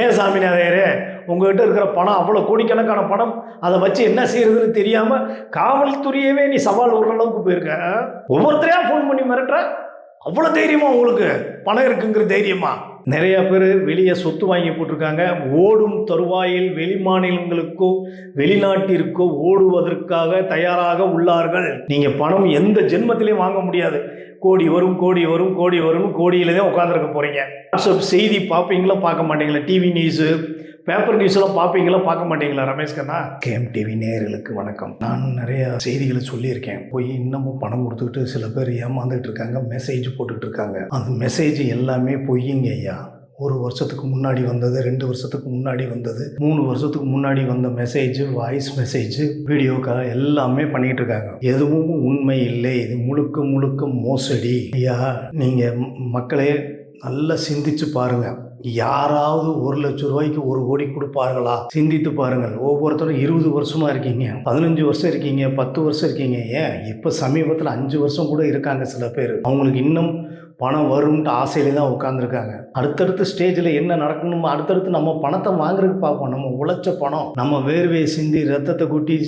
ஏன் சாமிநாதையரே உங்ககிட்ட இருக்கிற பணம் அவ்வளோ கோடிக்கணக்கான பணம் அதை வச்சு என்ன செய்யறதுன்னு தெரியாமல் காவல்துறையவே நீ சவால் விடுற அளவுக்கு போயிருக்க. ஒவ்வொருத்தரையா ஃபோன் பண்ணி மிரட்டுற? அவ்வளோ தைரியமா உங்களுக்கு? பணம் இருக்குங்கிற தைரியமா? நிறைய பேர் வெளியே சொத்து வாங்கி போட்டிருக்காங்க. ஓடும் தருவாயில் வெளி மாநிலங்களுக்கோ வெளிநாட்டிற்கோ ஓடுவதற்காக தயாராக உள்ளார்கள். நீங்கள் பணம் எந்த ஜென்மத்திலையும் வாங்க முடியாது. கோடி வரும் கோடி வரும் கோடி வரும் கோடியில தான் உட்காந்துருக்க போறீங்க. வாட்ஸ்அப் செய்தி பார்ப்பீங்களா பார்க்க மாட்டீங்களா? டிவி நியூஸு பேப்பர் நியூஸ்லாம் பார்ப்பீங்களா பார்க்க மாட்டீங்களா ரமேஷ் கண்ணா? கேம் டிவி நேயர்களுக்கு வணக்கம். நான் நிறைய செய்திகளை சொல்லியிருக்கேன். போய் இன்னமும் பணம் கொடுத்துக்கிட்டு சில பேர் ஏமாந்துட்டு இருக்காங்க மெசேஜ் போட்டுட்டு இருக்காங்க. அந்த மெசேஜ் எல்லாமே பொய்யுங்க ஐயா. ஒரு வருஷத்துக்கு முன்னாடி வந்தது ரெண்டு வருஷத்துக்கு முன்னாடி வந்தது மூணு வருஷத்துக்கு முன்னாடி வந்த message voice message video call எல்லாமே பண்ணிட்டு இருக்காங்க. எதுவும் உண்மை இல்லை. இது முழுக்க முழுக்க மோசடி. ஐயா நீங்க மக்களே நல்லா சிந்திச்சு பாருங்க. யாராவது ஒரு லட்சம் ரூபாய்க்கு ஒரு கோடி கொடுப்பார்களா? சிந்தித்து பாருங்கள். ஒவ்வொருத்தரும் இருபது வருஷமா இருக்கீங்க. பதினஞ்சு வருஷம் இருக்கீங்க. பத்து வருஷம் இருக்கீங்க. ஏன்? இப்போ சமீபத்தில் அஞ்சு வருஷம் கூட இருக்காங்க சில பேர். அவங்களுக்கு இன்னும் பணம் வரும்ன்ட்டு ஆசையில தான் உட்காந்துருக்காங்க அடுத்தடுத்த ஸ்டேஜில் என்ன நடக்கணும் அடுத்தடுத்து நம்ம பணத்தை வாங்குறதுக்கு பார்ப்போம். நம்ம உழைச்ச பணம் நம்ம வேர்வையை சிந்தி ரத்தத்தை கொட்டி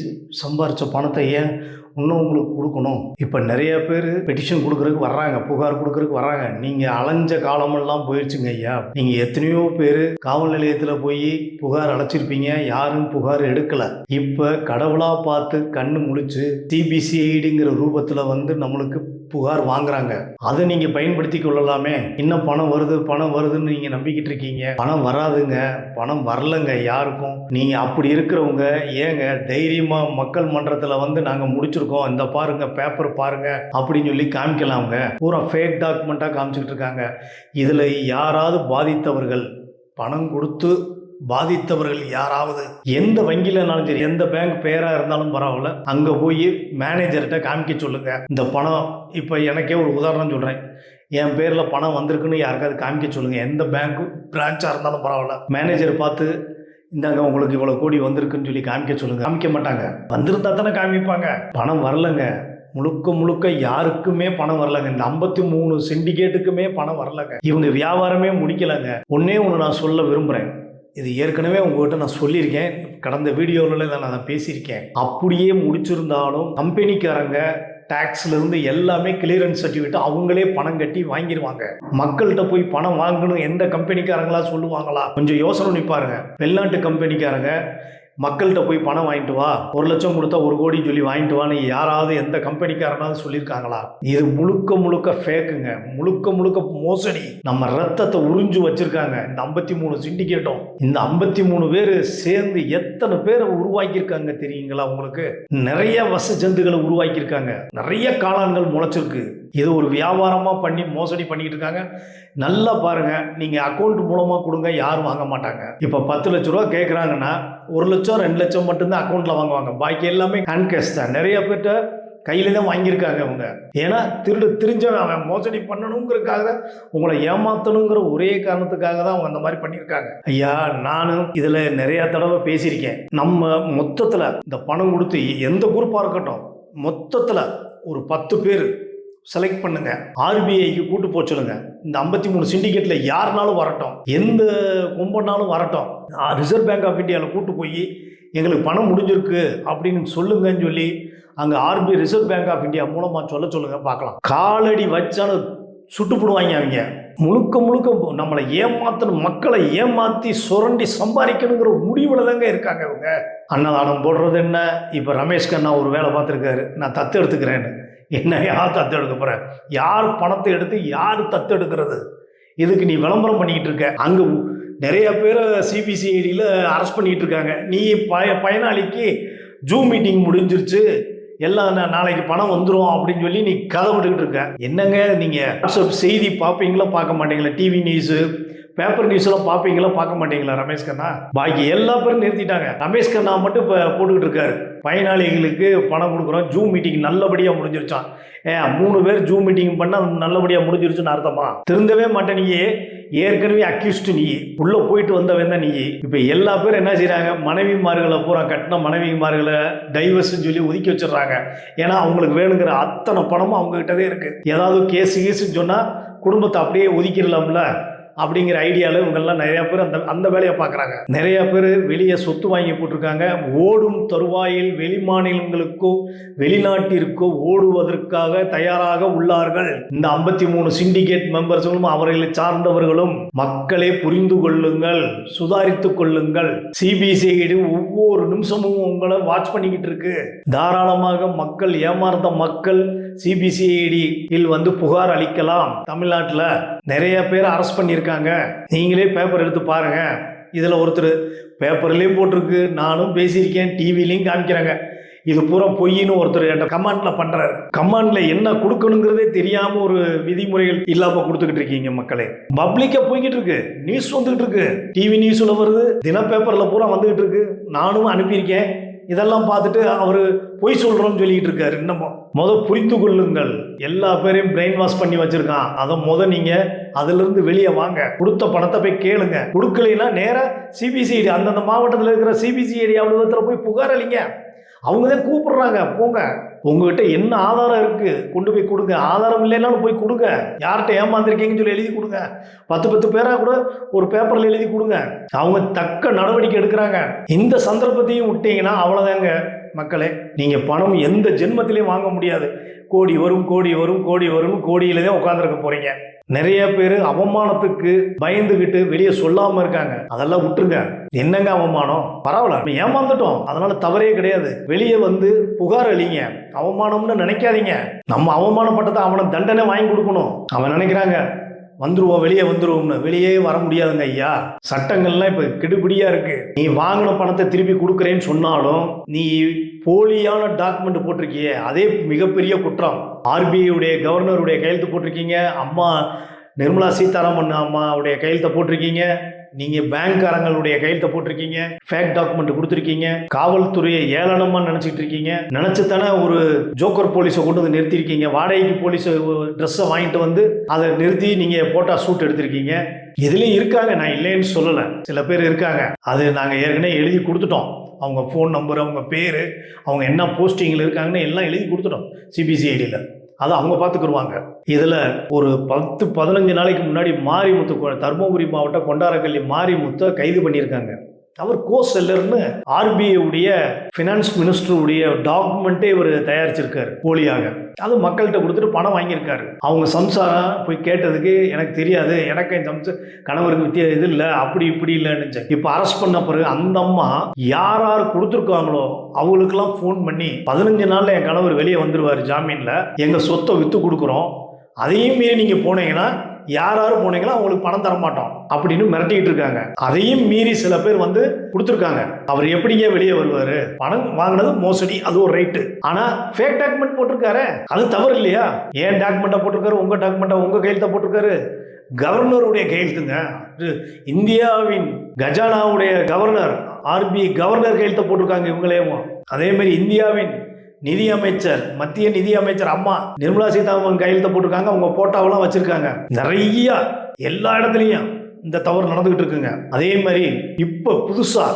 சம்பாரிச்ச பணத்தை ஏன் இன்னும் உங்களுக்கு கொடுக்கணும். இப்போ நிறைய பேர் பெட்டிஷன் கொடுக்குறதுக்கு வர்றாங்க புகார் கொடுக்குறதுக்கு வர்றாங்க. நீங்கள் அலைஞ்ச காலமெல்லாம் போயிடுச்சுங்க ஐயா. நீங்கள் எத்தனையோ பேர் காவல் நிலையத்தில் போய் புகார் அழைச்சிருப்பீங்க யாரும் புகார் எடுக்கலை. இப்போ கடவுளாக பார்த்து கண்ணு முழிச்சு சிபிசிஐடிங்கிற ரூபத்தில் வந்து நம்மளுக்கு புகார் வாங்குறாங்க. அதை நீங்க பயன்படுத்தி கொள்ளலாமே. இன்னும் பணம் வருது பணம் வருதுன்னு நீங்க நம்பிக்கிட்டு இருக்கீங்க. பணம் வராதுங்க. பணம் வரலங்க யாருக்கும். நீங்க அப்படி இருக்கிறவங்க ஏங்க தைரியமா மக்கள் மன்றத்தில் வந்து நாங்க முடிச்சிருக்கோம். இந்த பாருங்க பேப்பர் பாருங்க அப்படின்னு சொல்லி காமிக்கலாம் அவங்க. பூரா ஃபேக் டாக்குமெண்ட்டாக காமிச்சிக்கிட்டு இருக்காங்க. இதில் யாராவது பாதித்தவர்கள் பணம் கொடுத்து பாதித்தவர்கள் யாராவது எந்த வங்கியிலனாலும் சரி எந்த பேங்க் பேராக இருந்தாலும் பரவாயில்ல அங்கே போய் மேனேஜர்கிட்ட காமிக்க சொல்லுங்க. இந்த பணம் இப்போ எனக்கே ஒரு உதாரணம் சொல்கிறேன் என் பேரில் பணம் வந்திருக்குன்னு யாருக்காவது காமிக்க சொல்லுங்கள் எந்த பேங்க்கு பிரான்ச்சாக இருந்தாலும் பரவாயில்ல. மேனேஜர் பார்த்து இந்தாங்க உங்களுக்கு இவ்வளோ கோடி வந்திருக்குன்னு சொல்லி காமிக்க சொல்லுங்கள் காமிக்க மாட்டாங்க. வந்திருந்தா தானே காமிப்பாங்க. பணம் வரலங்க. முழுக்க முழுக்க யாருக்குமே பணம் வரலங்க. இந்த ஐம்பத்தி மூணு சிண்டிகேட்டுக்குமே பணம் வரலங்க. இவங்க வியாபாரமே முடிக்கலங்க. ஒன்னே ஒன்று நான் சொல்ல விரும்புகிறேன் இது ஏற்கனவே உங்ககிட்ட நான் சொல்லியிருக்கேன். கடந்த வீடியோவில் தான் நான் பேசியிருக்கேன். அப்படியே முடிச்சிருந்தாலும் கம்பெனிக்காரங்க டேக்ஸ்லேருந்து எல்லாமே கிளியரன்ஸ் சர்டிஃபிகேட் அவங்களே பணம் கட்டி வாங்கிடுவாங்க மக்கள்கிட்ட போய் பணம் வாங்கணும் எந்த கம்பெனிக்காரங்களா சொல்லுவாங்களா? கொஞ்சம் யோசனை நிற்பாருங்க பாருங்க. வெளிநாட்டு கம்பெனிக்காரங்க மக்கள்கிட்ட போய் பணம் வாங்கிட்டு வா. ஒரு லட்சம் கொடுத்தா ஒரு கோடி சொல்லி வாங்கிட்டு வான்னு யாராவது எந்த கம்பெனிக்காரனாவது சொல்லியிருக்காங்களா? இது முழுக்க முழுக்க ஃபேக்குங்க முழுக்க முழுக்க மோசடி. நம்ம ரத்தத்தை உறிஞ்சு வச்சிருக்காங்க. இந்த ஐம்பத்தி மூணு சிண்டிகேட்டும் இந்த ஐம்பத்தி மூணு பேர் சேர்ந்து எத்தனை பேரை உருவாக்கியிருக்காங்க தெரியுங்களா உங்களுக்கு? நிறைய வச ஜந்துகளை உருவாக்கியிருக்காங்க. நிறைய காளான்கள் முளைச்சிருக்கு. இது ஒரு வியாபாரமாக பண்ணி மோசடி பண்ணிக்கிட்டு இருக்காங்க நல்லா பாருங்கள் நீங்கள் அக்கௌண்ட் மூலமாக கொடுங்க யாரும் வாங்க மாட்டாங்க. இப்போ பத்து லட்ச ரூபா கேட்குறாங்கன்னா ஒரு லட்சம் ரெண்டு லட்சம் மட்டும்தான் அக்கௌண்ட்டில் வாங்குவாங்க. பாக்கி எல்லாமே ஹேண்ட் தான். நிறைய பேர்கிட்ட கையில தான் வாங்கியிருக்காங்க அவங்க. ஏன்னா திருடு தெரிஞ்சவன் அவன் மோசடி பண்ணணுங்கிறதுக்காக தான் உங்களை ஏமாத்தணுங்கிற ஒரே காரணத்துக்காக தான் அவங்க அந்த மாதிரி பண்ணியிருக்காங்க. ஐயா நானும் இதில் நிறைய தடவை பேசியிருக்கேன். நம்ம மொத்தத்தில் இந்த பணம் கொடுத்து எந்த குரூப்பாக இருக்கட்டும் மொத்தத்தில் ஒரு பத்து பேர் செலக்ட் பண்ணுங்க. ஆர்பிஐக்கு கூட்டு போக சொல்லுங்க. இந்த ஐம்பத்தி மூணு சிண்டிகேட்ல யாருனாலும் வரட்டும். எந்த கும்பனாலும் வரட்டும். ரிசர்வ் பேங்க் ஆஃப் இந்தியாவில் கூட்டு போய் எங்களுக்கு பணம் முடிஞ்சிருக்கு அப்படின்னு சொல்லுங்கன்னு சொல்லி அங்கே RBI reserve bank of India மூலமாக சொல்ல சொல்லுங்க பார்க்கலாம். காலடி வச்சாலும் சுட்டுப்படுவாங்க அவங்க. முழுக்க முழுக்க நம்மளை ஏமாத்தணும் மக்களை ஏமாத்தி சுரண்டி சம்பாதிக்கணுங்கிற முடிவில் தாங்க இருக்காங்க இவங்க. அன்னதானம் போடுறது என்ன? இப்போ ரமேஷ் கண்ணா ஒரு வேலை பார்த்துருக்காரு. நான் தத்து எடுத்துக்கிறேன்னு. என்ன யார் தத்து எடுக்க போற? யார் பணத்தை எடுத்து யார் தத்து எடுக்கிறது இதுக்கு நீ விளம்பரம் பண்ணிக்கிட்டு இருக்க. அங்கே நிறைய பேரை சிபிசிஐடியில் அரெஸ்ட் பண்ணிகிட்டு இருக்காங்க. நீ பய பயனாளிக்கு ஜூம் மீட்டிங் முடிஞ்சிருச்சு. எல்லாம் நாளைக்கு பணம் வந்துடும் அப்படின்னு சொல்லி நீ கதை விட்டுக்கிட்டு இருக்க. என்னங்க நீங்கள் வாட்ஸ்அப் செய்தி பார்ப்பீங்களா பார்க்க மாட்டீங்களா? டிவி நியூஸு பேப்பர் நியூஸ்லாம் பார்ப்பீங்களா பார்க்க மாட்டீங்களா ரமேஷ் கண்ணா? பாக்கி எல்லா பேரும் நிறுத்திட்டாங்க. ரமேஷ் கண்ணா மட்டும் இப்போ போட்டுக்கிட்டு இருக்காரு. பயனாளிகளுக்கு பணம் கொடுக்குறோம். ஜூம் மீட்டிங் நல்லபடியாக முடிஞ்சிருச்சான் ஏன் மூணு பேர் ஜூம் மீட்டிங் பண்ணால் நல்லபடியாக முடிஞ்சிருச்சுன்னு அர்த்தமா? திருந்தவே மாட்டேன் நீ ஏற்கனவே அக்யூஸ்டு நீ. உள்ளே போயிட்டு வந்தவன் தான் நீ? இப்போ எல்லா பேரும் என்ன செய்கிறாங்க மனைவிமார்களை பூரா கட்டின மனைவிமார்களை டைவர்ஸ்னு சொல்லி ஒதுக்கி வச்சிடுறாங்க. ஏன்னா அவங்களுக்கு வேணுங்கிற அத்தனை பணமும் அவங்ககிட்டதே இருக்குது ஏதாவது கேஸ் கீஸுன்னு சொன்னால் குடும்பத்தை அப்படியே ஒதுக்கிடலாம்ல? அப்படிங்கிற ஐடியாவில் இவங்கெல்லாம் நிறையா பேர் அந்த அந்த வேலையை பார்க்குறாங்க. நிறையா பேர் வெளியே சொத்து வாங்கி போட்டிருக்காங்க. ஓடும் தருவாயில் வெளி மாநிலங்களுக்கோ வெளிநாட்டிற்கோ ஓடுவதற்காக தயாராக உள்ளார்கள். இந்த ஐம்பத்தி மூணு சிண்டிகேட் மெம்பர்ஸ்களும் அவர்களை சார்ந்தவர்களும் மக்களே புரிந்து கொள்ளுங்கள் சுதாரித்துக் கொள்ளுங்கள். சிபிசிஐடி ஒவ்வொரு நிமிஷமும் உங்களை வாட்ச் பண்ணிக்கிட்டு இருக்கு. தாராளமாக மக்கள் ஏமாறுந்த மக்கள் சிபிசிஐடியில் வந்து புகார் அளிக்கலாம். தமிழ்நாட்டில் நிறைய பேர் அரெஸ்ட் பண்ணியிருக்காங்க. நீங்களே பேப்பர் எடுத்து பாருங்க. இதில் ஒருத்தர் பேப்பர்லேயும் போட்டிருக்கு. நானும் பேசியிருக்கேன் டிவிலையும் காமிக்கிறாங்க. இது பூரா பொய்ன்னு ஒருத்தர் என்கிட்ட கமாண்ட்ல பண்றாரு. கமாண்ட்ல என்ன கொடுக்கணுங்கிறதே தெரியாம ஒரு விதிமுறைகள் இல்லாம கொடுத்துக்கிட்டு இருக்கீங்க மக்களே. பப்ளிக்காக போய்கிட்டு இருக்கு. நியூஸ் வந்துகிட்டு இருக்கு. டிவி நியூஸ்ல வருது. தின பேப்பரில் பூரா வந்துகிட்டு இருக்கு. நானும் அனுப்பியிருக்கேன். இதெல்லாம் பார்த்துட்டு அவர் பொய் சொல்கிறோம்னு சொல்லிட்டு இருக்காரு இன்னமும். மொதல் புரிந்து கொள்ளுங்கள். எல்லா பேரையும் பிரெயின் வாஷ் பண்ணி வச்சுருக்கான். அதை மொதல் நீங்கள் அதுலேருந்து வெளியே வாங்க. கொடுத்த பணத்தை போய் கேளுங்க. கொடுக்கலைன்னா நேராக சிபிசிஐடி அந்தந்த மாவட்டத்தில் இருக்கிற சிபிசிஐடி அலுவலகத்தில் போய் புகார் அளிங்க. அவங்க தான் கூப்பிடுறாங்க போங்க. உங்ககிட்ட என்ன ஆதாரம் இருக்கு? கொண்டு போய் கொடுங்க. ஆதாரம் இல்லைனாலும் போய் கொடுங்க. யார்கிட்ட ஏமாந்துருக்கீங்கன்னு சொல்லி எழுதி கொடுங்க. பத்து பத்து பேராக கூட ஒரு பேப்பரில் எழுதி கொடுங்க. அவங்க தக்க நடவடிக்கை எடுக்கிறாங்க. இந்த சந்தர்ப்பத்தையும் விட்டீங்கன்னா அவ்வளோதாங்க மக்களே. நீங்கள் பணம் எந்த ஜென்மத்திலையும் வாங்க முடியாது. கோடி வரும் கோடி வரும் கோடி வரும் கோடியில தான் உட்காந்துருக்க போறீங்க. நிறைய பேர் அவமானத்துக்கு பயந்துகிட்டு வெளியே சொல்லாம இருக்காங்க. அதெல்லாம் விட்டுருங்க. என்னங்க அவமானம்? பரவாயில்ல. ஏமாந்துட்டோம். அதனால தவறே கிடையாது. வெளியே வந்து புகார் அழிங்க அவமானம்னு நினைக்காதீங்க. நம்ம அவமானப்பட்டதை அவனை தண்டனை வாங்கி கொடுக்கணும். அவன் நினைக்கிறாங்க. வந்துருவோம் வெளியே வந்துருவோம்னு. வெளியே வர முடியாதுங்க ஐயா. சட்டங்கள்லாம் இப்போ கெடுபடியாக இருக்குது நீ வாங்கின பணத்தை திருப்பி கொடுக்குறேன்னு சொன்னாலும் நீ போலியான டாக்குமெண்ட் போட்டிருக்கியே. அதே மிகப்பெரிய குற்றம். ஆர்பிஐடைய கவர்னருடைய கையெழுத்து போட்டிருக்கீங்க. அம்மா நிர்மலா சீதாராமன் அம்மாவுடைய கையெழுத்தை போட்டிருக்கீங்க. நீங்க பேங்க்காரங்களுடைய கையெழுத்தை போட்டிருக்கீங்க ஃபேக் டாக்குமெண்ட் கொடுத்துருக்கீங்க காவல்துறையை ஏளனமா நினைச்சிட்டு இருக்கீங்க நினைச்சு தானே ஒரு ஜோக்கர் போலீஸை கொண்டு வந்து நிறுத்திருக்கீங்க வாடகைக்கு போலீஸ் ட்ரெஸ்ஸை வாங்கிட்டு வந்து அதை நிறுத்தி நீங்க போட்டா சூட் எடுத்திருக்கீங்க. இதுலயும் இருக்காங்க நான் இல்லைன்னு சொல்லலை. சில பேர் இருக்காங்க. அது நாங்கள் ஏற்கனவே எழுதி கொடுத்துட்டோம். அவங்க ஃபோன் நம்பர் அவங்க பேர் அவங்க என்ன போஸ்டிங்கில் இருக்காங்கன்னு எல்லாம் எழுதி கொடுத்துட்டோம் சிபிசிஐடியில் அதை அவங்க பார்த்துக்குருவாங்க. இதில் ஒரு பத்து பதினஞ்சு நாளைக்கு முன்னாடி மாரிமுத்து கொ- தருமபுரி மாவட்டம் கொண்டாரக்கல்லி மாரிமுத்தை கைது பண்ணியிருக்காங்க. அவர் கோ செல்லர்னு ஆர்பிஐ உடைய ஃபினான்ஸ் மினிஸ்டருடைய டாக்குமெண்ட்டே இவர் தயாரிச்சிருக்காரு போலியாக. அது மக்கள்கிட்ட கொடுத்துட்டு பணம் வாங்கியிருக்காரு. அவங்க சம்சாரம் போய் கேட்டதுக்கு எனக்கு தெரியாது எனக்கு என் சம்ச கணவருக்கு வித்தியா இது இல்லை அப்படி இப்படி இல்லைன்னு இப்போ அரெஸ்ட் பண்ண பிறகு அந்த அம்மா யார் யார் கொடுத்துருக்காங்களோ அவங்களுக்கெல்லாம் ஃபோன் பண்ணி பதினஞ்சு நாளில் என் கணவர் வெளியே வந்துடுவார் ஜாமீனில். எங்கள் சொத்தை விற்று கொடுக்குறோம். அதையும் மீறி நீங்கள் போனீங்கன்னா யார் யார் போனீங்களோ அவங்களுக்கு பணம் தர மாட்டோம் அப்படின்னு மிரட்டிக்கிட்டு இருக்காங்க. அதையும் மீறி சில பேர் வந்து கொடுத்துருக்காங்க. அவர் எப்படிங்க வெளியே வருவார்? பணம் வாங்கினது மோசடி அது ஒரு ரைட்டு. ஆனால் ஃபேக் டாக்குமெண்ட் போட்டிருக்காரு அது தவறு இல்லையா? ஏன் டாக்குமெண்ட்டை போட்டிருக்காரு? உங்கள் டாக்குமெண்ட்டை உங்கள் கையெழுத்தை போட்டிருக்காரு? கவர்னருடைய கையெழுத்துங்க. இந்தியாவின் கஜானாவுடைய கவர்னர் ஆர்பிஐ கவர்னர் கையெழுத்த போட்டிருக்காங்க இவங்களேவும். அதே மாதிரி இந்தியாவின் நிதி அமைச்சர் மத்திய நிதி அமைச்சர் அம்மா நிர்மலா சீதாராமன் கையெழுத்த போட்டிருக்காங்க. அவங்க போட்டோவெல்லாம் வச்சிருக்காங்க. நிறைய எல்லா இடத்துலையும் இந்த தவறு நடந்துகிட்டு இருக்குங்க. அதே மாதிரி இப்போ புதுசா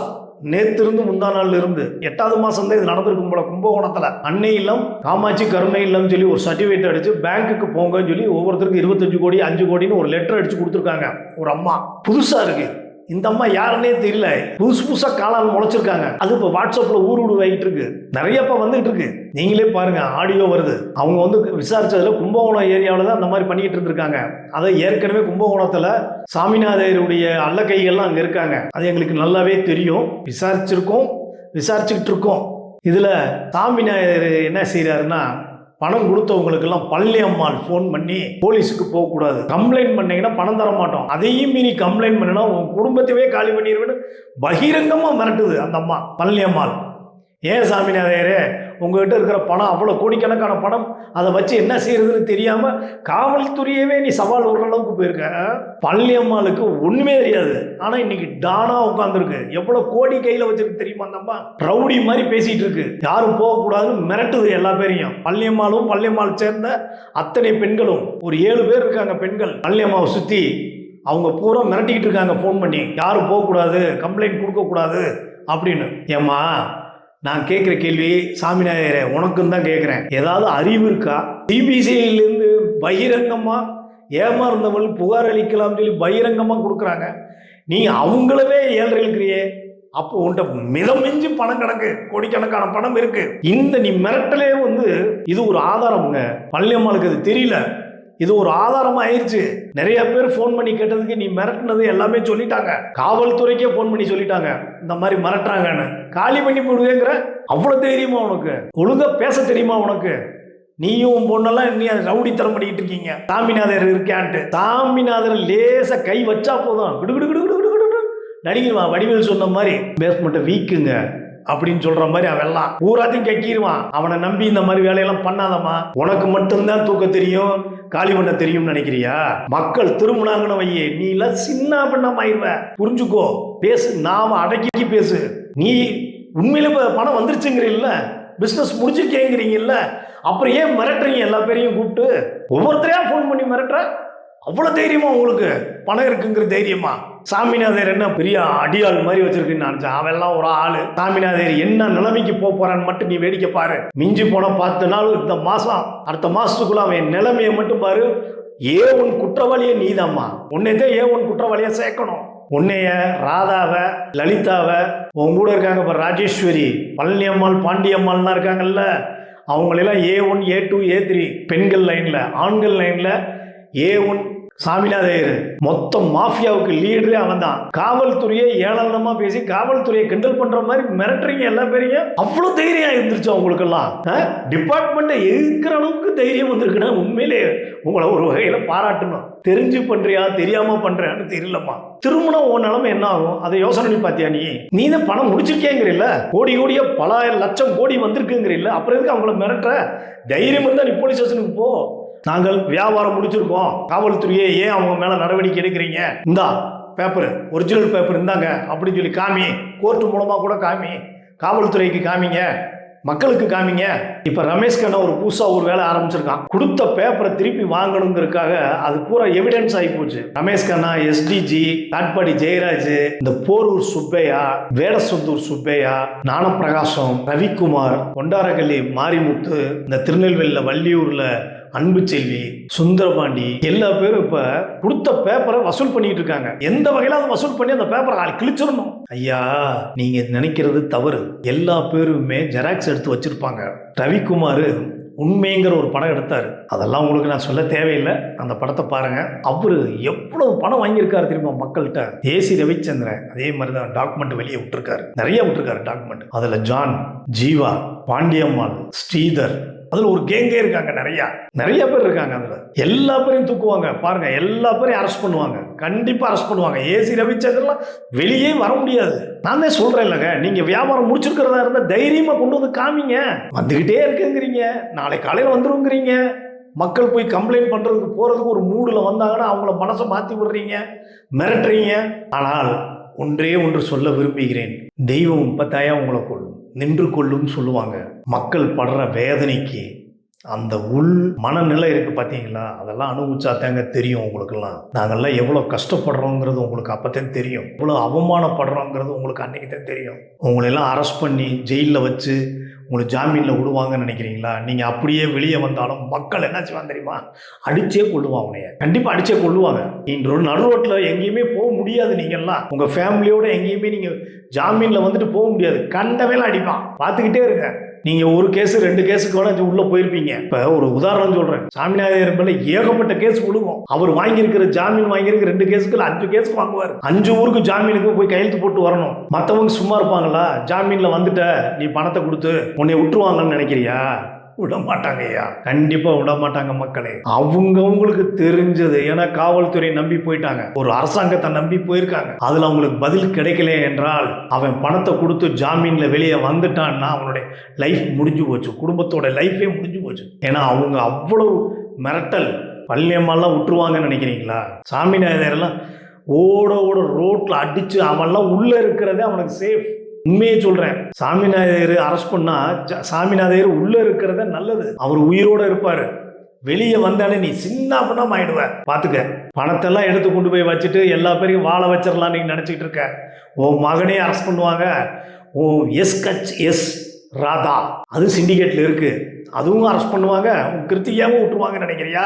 நேத்திருந்து முந்தா நாள்ல இருந்து எட்டாவது மாசம் தான் இது நடந்திருக்கும் போல கும்பகோணத்துல. அன்னை இல்லம் காமாட்சி கருணை இல்லம்னு சொல்லி ஒரு சர்டிஃபிகேட் அடிச்சு பேங்க்குக்கு போங்கன்னு சொல்லி ஒவ்வொருத்தருக்கும் இருபத்தஞ்சு கோடி அஞ்சு கோடின்னு ஒரு லெட்டர் அடிச்சு கொடுத்துருக்காங்க. ஒரு அம்மா. புதுசா இருக்கு. இந்த அம்மா யாருன்னே தெரியல. புதுசு புதுசாக காளான் முளைச்சிருக்காங்க. அது இப்போ வாட்ஸ்அப்பில் ஊர் ஊடுவாயிட்டு இருக்கு நிறைய இப்போ வந்துகிட்டு இருக்கு நீங்களே பாருங்க ஆடியோ வருது. அவங்க வந்து விசாரிச்சதுல கும்பகோணம் ஏரியாவில் தான் அந்த மாதிரி பண்ணிட்டு இருந்திருக்காங்க. அதை ஏற்கனவே கும்பகோணத்தில் சாமிநாதருடைய அல்ல கைகள்லாம் அங்கே இருக்காங்க. அது எங்களுக்கு நல்லாவே தெரியும். விசாரிச்சிருக்கோம் விசாரிச்சுக்கிட்டு இருக்கோம் இதில் சாமிநாயர் என்ன செய்கிறாருன்னா பணம் கொடுத்தவங்களுக்கெல்லாம் பழனி அம்மாள் ஃபோன் பண்ணி போலீஸுக்கு போகக்கூடாது. கம்ப்ளைண்ட் பண்ணீங்கன்னா பணம் தர மாட்டோம். அதையும் மீறி கம்ப்ளைண்ட் பண்ணினா உன் குடும்பத்தையே காலி பண்ணிடுவேன்னு பகிரங்கமாக மிரட்டுது அந்த அம்மா பழனி அம்மாள். ஏன் சாமிநாதையரே உங்ககிட்ட இருக்கிற பணம் அவ்வளோ கோடிக்கணக்கான பணம் அதை வச்சு என்ன செய்யறதுன்னு தெரியாமல் காவல்துறையவே நீ சவால் விடுற அளவுக்கு போயிருக்க. பழனி ஒன்றுமே தெரியாது. ஆனால் இன்னைக்கு டானா உட்காந்துருக்கு எவ்வளோ கோடி கையில் வச்சிருக்கு தெரியுமா அந்த அம்மா? ரவுடி மாதிரி பேசிட்டு இருக்கு. யாரும் போகக்கூடாதுன்னு மிரட்டுது எல்லா பேரையும். பள்ளியம்மாளும் பள்ளியம்மாள் சேர்ந்த அத்தனை பெண்களும் ஒரு ஏழு பேர் இருக்காங்க பெண்கள். பள்ளியம்மாவை சுற்றி அவங்க பூரா மிரட்டிக்கிட்டு இருக்காங்க ஃபோன் பண்ணி. யாரும் போகக்கூடாது கம்ப்ளைண்ட் கொடுக்கக்கூடாது அப்படின்னு. ஏம்மா நான் கேட்குற கேள்வி சாமிநாயகரே உனக்கும் தான் கேட்குறேன். ஏதாவது அறிவு இருக்கா? சிபிசிஐலேருந்து பகிரங்கமாக ஏமாறுந்தவள் புகார் அளிக்கலாம்னு சொல்லி பகிரங்கமாக கொடுக்குறாங்க. நீ அவங்களவே ஏழ்ரை இருக்கிறியே அப்போ உன்கிட்ட மிதம் பணம் கணக்கு கோடிக்கணக்கான பணம் இருக்கு. இந்த நீ மிரட்டலே வந்து இது ஒரு ஆதாரம்ங்க. பழனியம்மாளுக்கு அது தெரியல. இது ஒரு ஆதாரமா ஆயிடுச்சு நிறைய பேர் ஃபோன் பண்ணி கேட்டதுக்கு நீ மிரட்டினது எல்லாமே சொல்லிட்டாங்க. காவல்துறைக்கே ஃபோன் பண்ணி சொல்லிட்டாங்க. இந்த மாதிரி மிரட்டுறாங்கன்னு. காலி பண்ணி போடுவேங்கிற? அவ்வளோ தைரியமா உனக்கு. ஒழுங்கா பேச தெரியுமா உனக்கு? நீயும் பொண்ணெல்லாம் நீ ரவுடித்தனம் பண்ணிக்கிட்டு இருக்கீங்க. சாமிநாதர் இருக்கான்ட்டு. சாமிநாதர் லேசாக கை வச்சா போதும். கிடு கிடு கிடு கிடு கிடு வடிவேல் சொன்ன மாதிரி. பேஸ்மெண்ட்டை வீக்குங்க. அப்படின்னு சொல்ற மாதிரி அவெல்லாம் பூராத்தையும் கக்கிடுவான் அவனை நம்பி இந்த மாதிரி வேலையெல்லாம் பண்ணாதம்மா. உனக்கு மட்டும்தான் தூக்க தெரியும் காலி பண்ண தெரியும்னு நினைக்கிறியா? மக்கள் திரும்பினாங்கன்னு வையே நீ எல்லாம் சின்ன பண்ணமாயிருவ புரிஞ்சுக்கோ பேசு நாம அடக்கி பேசு. நீ உண்மையில பணம் வந்துருச்சுங்கிறீல்ல பிசினஸ் முடிச்சிருக்கேங்கிறீங்கல்ல அப்புறம் ஏன் மிரட்டுறீங்க? எல்லா பேரையும் கூப்பிட்டு ஒவ்வொருத்தரையா ஃபோன் பண்ணி மிரட்டுற? அவ்வளோ தைரியமா உங்களுக்கு பணம் இருக்குங்கிற தைரியமா? சாமிநாதர் என்ன பெரிய அடியாள் மாதிரி வச்சிருக்குன்னு நினச்சேன். அவன் எல்லாம் ஒரு ஆளு. சாமிநாதர் என்ன நிலைமைக்கு போக போறான்னு மட்டும் நீ வேடிக்கை பாரு. மிஞ்சி போன பத்து நாள் இந்த மாசம் அடுத்த மாசத்துக்குள்ள அவன் என் நிலைமையை மட்டும் பாரு. ஏ உன் குற்றவாளியே நீதாம்மா. உன்னைதான் ஏ உன் குற்றவாளியை சேர்க்கணும். உன்னைய ராதாவை லலிதாவை உன் கூட இருக்காங்க இப்போ ராஜேஸ்வரி பழனியம்மாள் பாண்டியம்மாள்லாம் இருக்காங்கல்ல. அவங்களெல்லாம் A one A two A three பெண்கள் லைனில் ஆண்கள் லைனில் ஏ ஒன் சாமிநாதையர் மொத்த மாஃபியாவுக்கு லீடரே அவன் தான் காவல்துறையை ஏளனமா பேசி காவல்துறையை கிண்டல் பண்ற மாதிரி மிரட்டுறீங்க எல்லா பேரையும். அவ்வளோ தைரியம் இருந்துருச்சு அவங்களுக்கெல்லாம் டிபார்ட்மெண்ட்டை எதிர்க்கிற அளவுக்கு தைரியம் வந்திருக்குன்னா உண்மையிலே உங்களை ஒரு வகையில் பாராட்டணும். தெரிஞ்சு பண்றியா தெரியாம பண்றியான்னு தெரியலம்மா. திருமணம் உன் நிலைமை என்ன ஆகும்? அதை யோசனை பார்த்தியா நீ? நீ தான் பணம் முடிச்சிருக்கேங்கிறீல்ல? கோடி கோடியா பல லட்சம் கோடி வந்திருக்குங்கிறீல்ல? அப்புறம் எதுக்கு அவங்கள மிரட்டுற? தைரியம் இருந்தா நீ போலீஸ் ஸ்டேஷனுக்கு போ. நாங்கள் வியாபாரம் முடிச்சிருக்கோம் காவல்துறையே ஏன் அவங்க மேல நடவடிக்கை எடுக்கிறீங்க? இந்தா பேப்பர் ஒரிஜினல் பேப்பர் இந்தாங்க அப்படின்னு சொல்லி காமி. கோர்ட்டு மூலமா கூட காமி. காவல்துறைக்கு காமிங்க. மக்களுக்கு காமிங்க. இப்ப ரமேஷ் கண்ணா ஒரு புதுசா ஒரு வேலை ஆரம்பிச்சிருக்கான். கொடுத்த பேப்பரை திருப்பி வாங்கணுங்கிறதுக்காக அது பூரா எவிடன்ஸ் ஆகி போச்சு. ரமேஷ் கண்ணா எஸ்டிஜி காட்பாடி ஜெயராஜ் இந்த போரூர் சுப்பையா வேடசந்தூர் சுப்பையா ஞானப்பிரகாசம் ரவிக்குமார் கொண்டாரகல்லி மாரிமுத்து இந்த திருநெல்வேலியில் வள்ளியூர்ல அன்பு செல்வி சுந்தரபாண்டி எல்லா பேரும் இப்ப கொடுத்த பேப்பரை வசூல் பண்ணிட்டு இருக்காங்க. எந்த வகையில அதை வசூல் பண்ணி அந்த பேப்பரை கிழிச்சிடணும்? ஐயா நீங்க நினைக்கிறது தவறு. எல்லா பேருமே ஜெராக்ஸ் எடுத்து வச்சிருப்பாங்க. ரவிக்குமார் உண்மைங்கிற ஒரு படம் எடுத்தார். அதெல்லாம் உங்களுக்கு நான் சொல்ல தேவையில்லை. அந்த படத்தை பாருங்க. அவர் எவ்வளவு பணம் வாங்கியிருக்காரு தெரியுமா மக்கள்கிட்ட? ஏசி ரவிச்சந்திரன் அதே மாதிரி தான் டாக்குமெண்ட் வெளியே விட்டுருக்காரு. நிறைய விட்டுருக்காரு டாக்குமெண்ட் அதில் ஜான் ஜீவா பாண்டியம்மாள் ஸ்ரீதர் அதுல ஒரு கேங்கே இருக்காங்க நிறைய. நிறைய பேர் இருக்காங்க அதுல. எல்லா பேரையும் தூக்குவாங்க. பாருங்க எல்லா பேரையும் அரெஸ்ட் பண்ணுவாங்க. கண்டிப்பா அரெஸ்ட் பண்ணுவாங்க. ஏசி ரவிச்சந்திரலாம் வெளியே வர முடியாது. நான் தான் சொல்றேன் இல்லைங்க நீங்க வியாபாரம் முடிச்சிருக்கிறதா இருந்தா தைரியமா கொண்டு வந்து காமிங்க. வந்துகிட்டே இருக்குங்கிறீங்க. நாளை காலையில வந்துருங்கிறீங்க. மக்கள் போய் கம்ப்ளைண்ட் பண்றதுக்கு போறதுக்கு ஒரு மூடுல வந்தாங்கன்னா அவங்கள மனசை மாத்தி விடுறீங்க. மிரட்டுறீங்க. ஆனால் ஒன்றே ஒன்று சொல்ல விரும்புகிறேன். தெய்வம் முப்பத்தாயா உங்களை கொள்ளும் நின்று கொள்ளும் சொல்லுவாங்க. மக்கள் படுற வேதனைக்கு அந்த உள் மனநிலை இருக்கு பார்த்தீங்களா அதெல்லாம் அனுபவிச்சா தாங்க தெரியும் உங்களுக்கெல்லாம். நாங்கள்லாம் எவ்வளோ கஷ்டப்படுறோங்கிறது உங்களுக்கு அப்போத்தான் தெரியும். எவ்வளோ அவமானப்படுறோங்கிறது உங்களுக்கு அன்னைக்கு தான் தெரியும் உங்களெல்லாம் அரெஸ்ட் பண்ணி ஜெயிலில் வச்சு உங்களை ஜாமீனில் விடுவாங்கன்னு நினைக்கிறீங்களா? நீங்கள் அப்படியே வெளியே வந்தாலும் மக்கள் என்ன செய்வாங்க தெரியுமா? அடிச்சே கொள்ளுவான் உனைய கண்டிப்பாக அடிச்சே கொள்ளுவாங்க நீங்கள் நடு ரோட்டில் எங்கேயுமே போக முடியாது நீங்கள்லாம் உங்கள் ஃபேமிலியோடு எங்கேயுமே நீங்கள் ஜாமீனில் வந்துட்டு போக முடியாது. கண்டவேல அடிப்பான். பார்த்துக்கிட்டே இருக்கேன் நீங்க ஒரு கேஸ் ரெண்டு கேஸுக்கு வேணா உள்ள போயிருப்பீங்க. இப்ப ஒரு உதாரணம் சொல்றேன். சாமிநாதர் மேல ஏகப்பட்ட கேஸ் விழுகும் அவர் வாங்கியிருக்கிற ஜாமீன் வாங்கியிருக்கிற ரெண்டு கேஸுக்கு அஞ்சு கேஸ் வாங்குவார். அஞ்சு ஊருக்கு ஜாமீனுக்கு போய் கையெழுத்து போட்டு வரணும். மத்தவங்க சும்மா இருப்பாங்களா? ஜாமீன்ல வந்துட்ட நீ பணத்தை கொடுத்து உன்னை விட்டுருவாங்கன்னு நினைக்கிறியா? விட மாட்டாங்க ஐயா கண்டிப்பா விட மாட்டாங்க மக்களே அவங்கவுங்களுக்கு தெரிஞ்சது ஏன்னா காவல்துறை நம்பி போயிட்டாங்க. ஒரு அரசாங்கத்தை நம்பி போயிருக்காங்க. அதுல அவங்களுக்கு பதில் கிடைக்கல என்றால் அவன் பணத்தை கொடுத்து ஜாமீன்ல வெளியே வந்துட்டான்னா அவனுடைய லைஃப் முடிஞ்சு போச்சு. குடும்பத்தோட லைஃபே முடிஞ்சு போச்சு. ஏன்னா அவங்க அவ்வளவு மிரட்டல். பள்ளியம்மாலாம் விட்டுருவாங்கன்னு நினைக்கிறீங்களா? சாமிநாதரெல்லாம் ஓட ஓட ரோட்ல அடிச்சு அவன்லாம் உள்ள இருக்கிறதே அவனுக்கு சேஃப் உண்மையை சொல்றேன். சாமிநாதையர் அரெஸ்ட் பண்ணா சாமிநாதையர் உள்ள இருக்கிறதே நல்லது. அவர் உயிரோட இருப்பாரு. வெளியே வந்தாலே நீ சின்ன பண்ணாம ஆயிடுவ. பாத்துக்க. பணத்தெல்லாம் எடுத்து கொண்டு போய் வச்சுட்டு எல்லா பேரையும் வாழ வச்சிடலாம் நீ நினைச்சிட்டு இருக்க. உன் மகனே அரெஸ்ட் பண்ணுவாங்க. ஓ எஸ் கச் எஸ் ராதா. அது சிண்டிகேட்ல இருக்கு. அதுவும் அரெஸ்ட் பண்ணுவாங்க. உன் கிருத்தியாவும் விட்டுருவாங்கன்னு நினைக்கிறியா?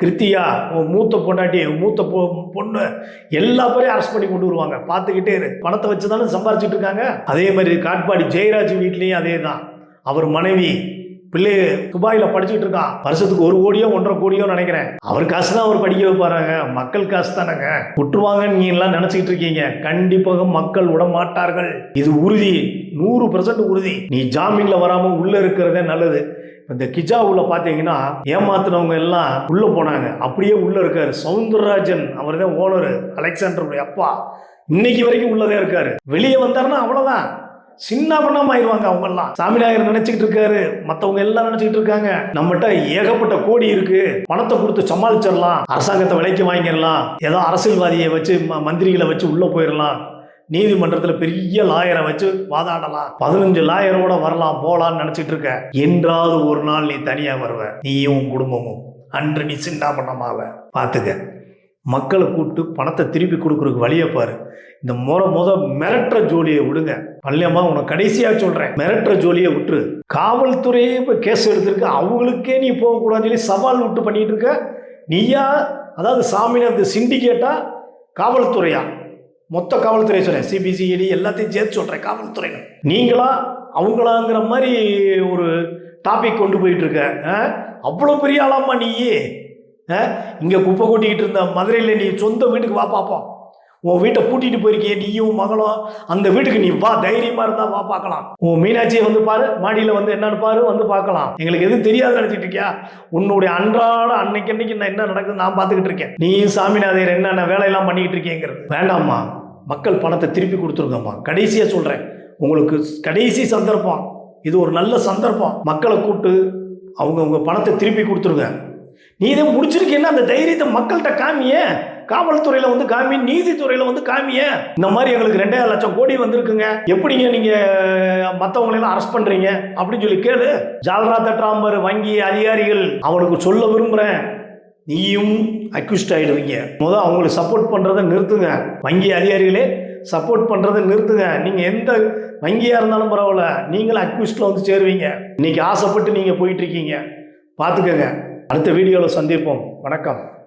கிருத்தியா உன் மூத்த பொண்டாட்டி உன் மூத்த பொ பொண்ணு எல்லா பேரையும் அரெஸ்ட் பண்ணி கொண்டு வருவாங்க. பார்த்துக்கிட்டே இரு. பணத்தை வச்சு தானே சம்பாரிச்சிட்டு இருக்காங்க. அதே மாதிரி காட்பாடி ஜெயராஜ் வீட்லேயும் அதே தான். அவர் மனைவி பிள்ளை துபாயில் படிச்சுட்டு இருக்கான். வருஷத்துக்கு ஒரு கோடியோ ஒன்றரை கோடியோ நினைக்கிறேன். அவர் காசு தான் அவர் படிக்க வைப்பாருங்க. மக்கள் காசு தானேங்க விட்டுருவாங்கன்னு நீங்க எல்லாம் நினைச்சிட்டு இருக்கீங்க. கண்டிப்பாக மக்கள் விட மாட்டார்கள். இது உறுதி நூறு பர்சன்ட் உறுதி. நீ ஜாமீன்ல வராம உள்ள இருக்கிறதே நல்லது. இந்த கிஜாவுல பாத்தீங்கன்னா ஏமாத்துனவங்க எல்லாம் உள்ள போனாங்க. அப்படியே உள்ள இருக்காரு. சவுந்தரராஜன் அவர் தான் ஓனர் அலெக்சாண்டருடைய அப்பா. இன்னைக்கு வரைக்கும் உள்ளதே இருக்காரு. வெளியே வந்தாருன்னா அவ்வளவுதான். சின்ன பண்ணாம ஆயிடுவாங்க அவங்க எல்லாம் சாமிநாயகர் நினைச்சுக்கிட்டு இருக்காரு. மத்தவங்க எல்லாம் நினைச்சுக்கிட்டு இருக்காங்க. நம்மகிட்ட ஏகப்பட்ட கோடி இருக்கு. பணத்தை கொடுத்து சமாளிச்சிடலாம். அரசாங்கத்தை விலைக்கு வாங்கிடலாம். ஏதோ அரசியல்வாதியை வச்சு ம- மந்திரிகளை வச்சு உள்ள போயிடலாம். நீதிமன்றத்தில் பெரிய லாயரை வச்சு வாதாடலாம். பதினஞ்சு லாயரோட வரலாம் போலான்னு நினைச்சிட்டு இருக்க. என்றாவது ஒரு நாள் நீ தனியா வருவ. நீயும் உன் குடும்பமும். அன்று நீ சிண்டா பண்ணமாவ பார்த்துக்க மக்களை கூப்பிட்டு பணத்தை திருப்பி கொடுக்குறதுக்கு வழியை பாரு. இந்த முறை முத மிரட்டுற ஜோலியை விடுங்க. பள்ளியம்மா உனக்கு கடைசியா சொல்றேன். மிரட்டுற ஜோலியை விட்டுரு. காவல்துறையே இப்போ கேஸ் எடுத்திருக்கு. அவங்களுக்கே நீ போகக்கூடாதுன்னு சொல்லி சவால் விட்டு பண்ணிட்டு இருக்க. நீயா? அதாவது சாமிநாத சிண்டிகேட்டா காவல்துறையா? மொத்த காவல்துறை சொல்கிறேன் சிபிசிஐடி எல்லாத்தையும் சேர்த்து சொல்கிறேன் காவல்துறைன்னு. நீங்களா அவங்களாங்கிற மாதிரி ஒரு டாபிக் கொண்டு போயிட்டு இருக்க ஆ? அவ்வளோ பெரிய ஆளாம்மா நீயே. இங்கே குப்பை கொட்டிக்கிட்டு இருந்த மதுரையில் நீ சொந்த வீட்டுக்கு வா பார்ப்போம் உன் வீட்டை பூட்டிட்டு போயிருக்கிய நீயும் மகளும். அந்த வீட்டுக்கு நீ வா தைரியமா இருந்தா வா பார்க்கலாம். உன் மீனாட்சியை வந்து பாரு மாடியில் வந்து என்னன்னு பாரு வந்து பார்க்கலாம். எங்களுக்கு எதுவும் தெரியாது நினைச்சிட்டு இருக்கியா? உன்னுடைய அன்றாட அன்னைக்கு அன்னைக்கு நான் என்ன நடக்குது நான் பார்த்துக்கிட்டு இருக்கேன். நீ சாமிநாதையர் என்னென்ன வேலையெல்லாம் பண்ணிக்கிட்டு இருக்கேங்கிறது. வேண்டாம்மா. மக்கள் பணத்தை திருப்பி கொடுத்துருங்கம்மா. கடைசியாக சொல்கிறேன் உங்களுக்கு கடைசி சந்தர்ப்பம். இது ஒரு நல்ல சந்தர்ப்பம். மக்களை கூப்பிட்டு அவங்க பணத்தை திருப்பி கொடுத்துருங்க. நீ இதை முடிச்சிருக்கீன்னா அந்த தைரியத்தை மக்கள்கிட்ட காமியே. காவல்துறையில வந்து காமி நீதித்துறையில வந்து காமிய. இந்த மாதிரி எங்களுக்கு ரெண்டாயிரம் லட்சம் கோடி வந்திருக்குங்க. எப்படிங்க நீங்க மற்றவங்களை எல்லாம் அரெஸ்ட் பண்றீங்க? அப்படின்னு சொல்லி கேளு. ஜால்ரா தட்டாம்பர் வங்கி அதிகாரிகள் அவனுக்கு சொல்ல விரும்புறேன். நீயும் அக்யூஸ்ட் ஆயிடுவீங்க. முதல் அவங்களுக்கு சப்போர்ட் பண்றதை நிறுத்துங்க. வங்கி அதிகாரிகளே சப்போர்ட் பண்றதை நிறுத்துங்க. நீங்க எந்த வங்கியா இருந்தாலும் பரவாயில்ல நீங்களும் அக்யூஸ்ட்ல வந்து சேருவீங்க. இன்னைக்கு ஆசைப்பட்டு நீங்க போயிட்டு இருக்கீங்க. பார்த்துக்கங்க அடுத்த வீடியோவில் சந்திப்போம். வணக்கம்.